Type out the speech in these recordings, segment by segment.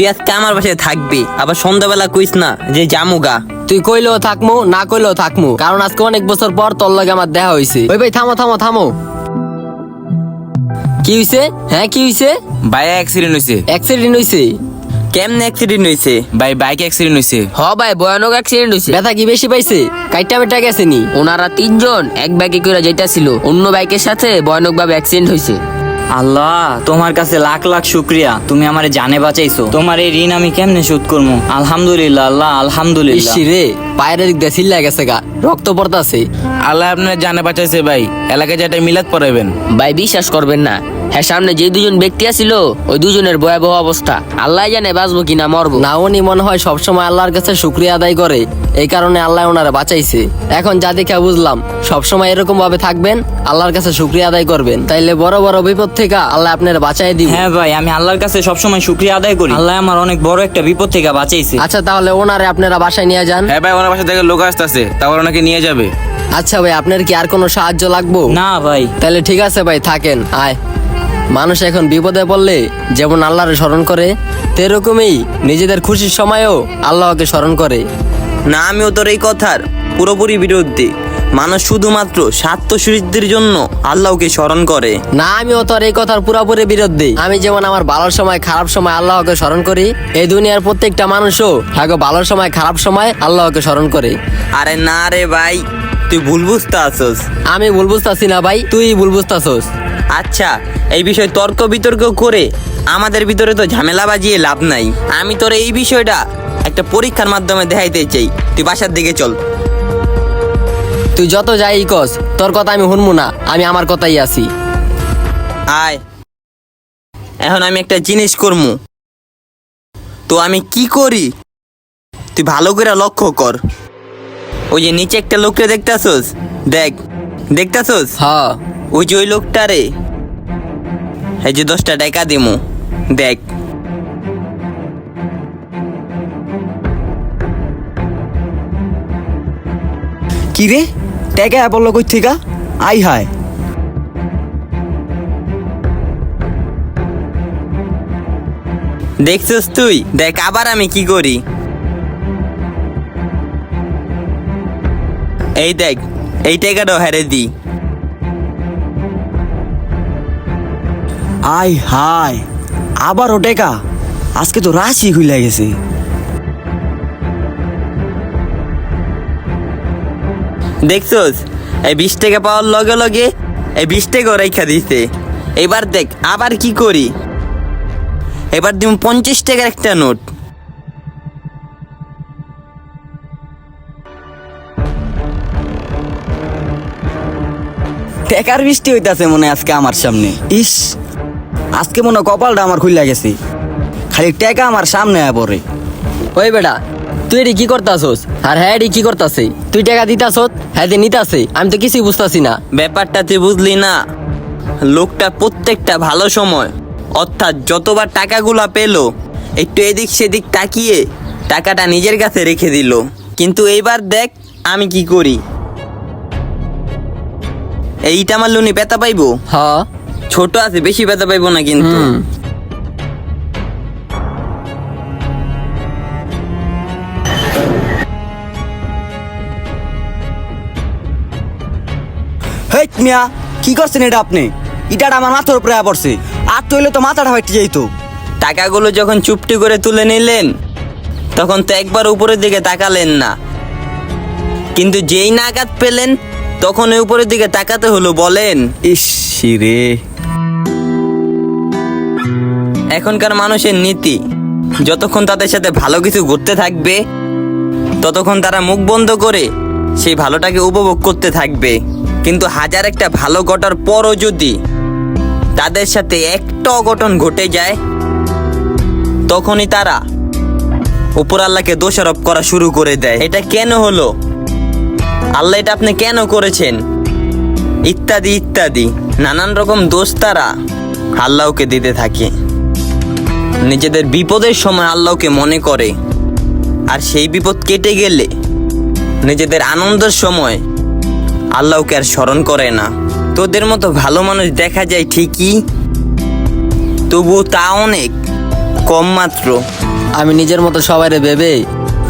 তুই আজকে আমার বাসায় থাকবি আবার সন্ধ্যাবেলা কইস না যে জামুগা তুই কইলেও থাকমু না কইলেও থাকমু কারণ আজকে অনেক বছর পর তোর লগে আমার দেখা হইছে। ওই ভাই থামো থামো থামো। কি হইছে? হ্যাঁ কি হইছে? ভাই অ্যাক্সিডেন্ট হয়েছে অ্যাক্সিডেন্ট হইছে? কেমনে অ্যাক্সিডেন্ট হয়েছে ভাই বাইক অ্যাক্সিডেন্ট হয়েছে হ ভাই ভয়ানক অ্যাক্সিডেন্ট হয়েছে ব্যথা কি বেশি পাইছে? কাইটা বেটা গেছে নি। ওনারা তিনজন এক বাইকে করে যেতেছিল অন্য বাইকের সাথে ভয়ানক ভাবে অ্যাক্সিডেন্ট হয়েছে আল্লাহ তোমার কাছে লাখ লাখ শুক্রিয়া। তুমি আমার জানে বাঁচাইছো। তোমার এই ঋণ আমি কেমনে শোধ করব আলহামদুলিল্লাহ আল্লাহ আলহামদুলিল্লাহ। ইসি রে পায়ের দিক দিয়ে সিল্লা গেছে গা রক্ত পড়তাছে। আল্লাহ আপনার জানে বাঁচাইছে ভাই। এলাকায় যেটা মিলাদ পড়াবেন ভাই বিশ্বাস করবেন না। হ্যাঁ সামনে যে দুজন ব্যক্তি আছিল ওই দুজনের ভয়াবহ অবস্থা। আল্লাহ জানে বাঁচবো কিনা মরবো। না উনি মনে হয় সবসময় আল্লাহর কাছে শুক্রিয়া আদায় করে। এই কারণে আল্লাহ ওনারা বাঁচাইছে। এখন যা দেখে বুঝলাম সবসময় এরকম ভাবে থাকবেন আল্লাহর কাছে শুক্রিয়া আদায় করবেন। তাইলে বড় বড় বিপদ থেকে আল্লাহ আপনার বাঁচাই দিব। হ্যাঁ ভাই আমি আল্লাহর কাছে সবসময় শুক্রিয়া আদায় করি। আল্লাহ আমার অনেক বড় একটা বিপদ থেকে বাঁচাইছে। আচ্ছা তাহলে ওনারে আপনারা বাসায় নিয়ে যান। হ্যাঁ ভাই ওনার বাসা থেকে লোক আসতেছে তারপর ওনাকে নিয়ে যাবে। আচ্ছা ভাই আপনার কি আর কোনো সাহায্য লাগবো? না ভাই। তাহলে ঠিক আছে ভাই থাকেন আয়। মানুষ এখন বিপদে পড়লে যেমন আল্লাহরে স্মরণ করে তেরকমই নিজেদের খুশির সময়ও আল্লাহকে স্মরণ করে। না আমিও তোর এই কথার পুরোপুরি বিরুদ্ধে। মানুষ শুধুমাত্র স্বার্থ সিদ্ধির জন্য আল্লাহকে স্মরণ করে। না আমিও তোর এই কথার পুরোপুরি বিরুদ্ধে। আমি যেমন আমার ভালোর সময় খারাপ সময় আল্লাহকে স্মরণ করি এই দুনিয়ার প্রত্যেকটা মানুষও হ্যাঁ গো, ভালোর সময় খারাপ সময় আল্লাহকে স্মরণ করে। আরে না রে ভাই তুই ভুল বুঝতে আসস আমি ভুল বুঝতাছি না ভাই তুই ভুল বুঝতাছস। আচ্ছা এই বিষয়ে তর্ক বিতর্ক করে আমাদের ভিতরে তো ঝামেলা বাজিয়ে লাভ নাই। আমি তোর এই বিষয়টা একটা পরীক্ষার মাধ্যমে দেখাইতে চাই। তুই বাসার দিকে চল। তুই যত যাই কস তোর কথা আমি শুনব না আমি আমার কথাই আছি। আয়। এখন আমি একটা জিনিস করমু। তো আমি কি করি? তুই ভালো করে লক্ষ্য কর। ওই যে নিচে একটা লোককে দেখতাছস? দেখ। দেখতাছস? হ্যাঁ। ওই যে ওই লোকটা রে। এই যে দশটা টাকা দিমু দেখ। কি রে? টেকা বলল কই থেকে আই হায়। দেখছস তুই? দেখ আবার আমি কি করি। এই দেখ এই টাকাটাও হেরে দি। আই হাই আবারও টেকা। আজকে তো রাশি খুলে গেছে। দেখছস এই বিশ টাকা পাওয়ার লগে লগে এই বিশ টাকা রেখা দিতে এবার দেখ আবার কি করি? এবার দিম পঞ্চাশ টাকার একটা নোট। টেকার বৃষ্টি হইতাছে মনে আজকে আমার সামনে। ইস আজকে মনে কপালটা আমার খুলে গেছে। খালি টেকা আমার সামনে আয় পড়ে। ওই বেটা তুই এটি কি করতাছস? আর হ্যাঁ এটি কি করতাছে? তুই টাকা দিতাছত হ্যাঁ দিয়ে নিতাছে। আমি তো কিছুই বুঝতাছি না। ব্যাপারটা তুই বুঝলি না। লোকটা প্রত্যেকটা ভালো সময় অর্থাৎ যতবার টাকাগুলা পেল একটু এদিক সেদিক তাকিয়ে টাকাটা নিজের কাছে রেখে দিল। কিন্তু এইবার দেখ আমি কি করি। এইটা আমার লুনি পেতা পাইবো? হ্যাঁ। ছোট আছে বেশি পেতা পাইবো না কিন্তু। হুম। মিয়া কি করছেন এটা আপনি? ইটাটা আমার মাথার উপরে পড়ছে। আর তো তো মাথাটা ফাইটে যাইতো। টাকাগুলো যখন চুপটি করে তুলে নিলেন তখন তো একবার উপরের দিকে তাকালেন না। কিন্তু যেই নাগাদ পেলেন তখন উপরের দিকে তাকাতে হলো বলেন। ইস রে। এখনকার মানুষের নীতি, যতক্ষণ তাদের সাথে ভালো কিছু ঘটতে থাকবে, ততক্ষণ তারা মুখ বন্ধ করে সেই ভালোটাকে উপভোগ করতে থাকবে। কিন্তু হাজার একটা ভালো ঘটার পরও যদি তাদের সাথে একটা অঘটন ঘটে যায়, তখনই তারা উপর আল্লাহকে দোষারোপ করা শুরু করে দেয়। এটা কেন হলো? আল্লাহ এটা আপনি কেন করেছেন? ইত্যাদি ইত্যাদি। নানান রকম দোষ তারা আল্লাহকে দিতে থাকে। নিজেদের বিপদের সময় আল্লাহকে মনে করে। আর সেই বিপদ কেটে গেলে নিজেদের আনন্দের সময় আল্লাহকে আর স্মরণ করে না। তোদের মতো ভালো মানুষ দেখা যায় ঠিকই তবু তা অনেক কম মাত্র। আমি নিজের মতো সবাইরে ভেবে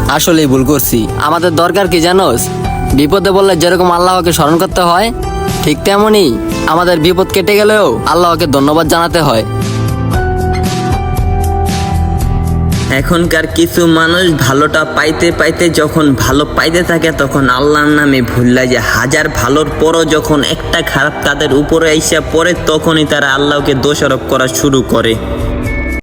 আসলেই ভুল করছি। আমাদের দরকার কি জানোস? বিপদে বললে যেরকম আল্লাহকে স্মরণ করতে হয়, ঠিক তেমনই আমাদের বিপদ কেটে গেলেও আল্লাহকে ধন্যবাদ জানাতে হয়। এখনকার কিছু মানুষ ভালোটা পাইতে পাইতে যখন ভালো পাইতে থাকে, তখন আল্লাহর নামে ভুললা যে হাজার ভালোর পরও যখন একটা খারাপ তাদের উপরে আইসা পড়ে, তখনই তারা আল্লাহকে দোষারোপ করা শুরু করে।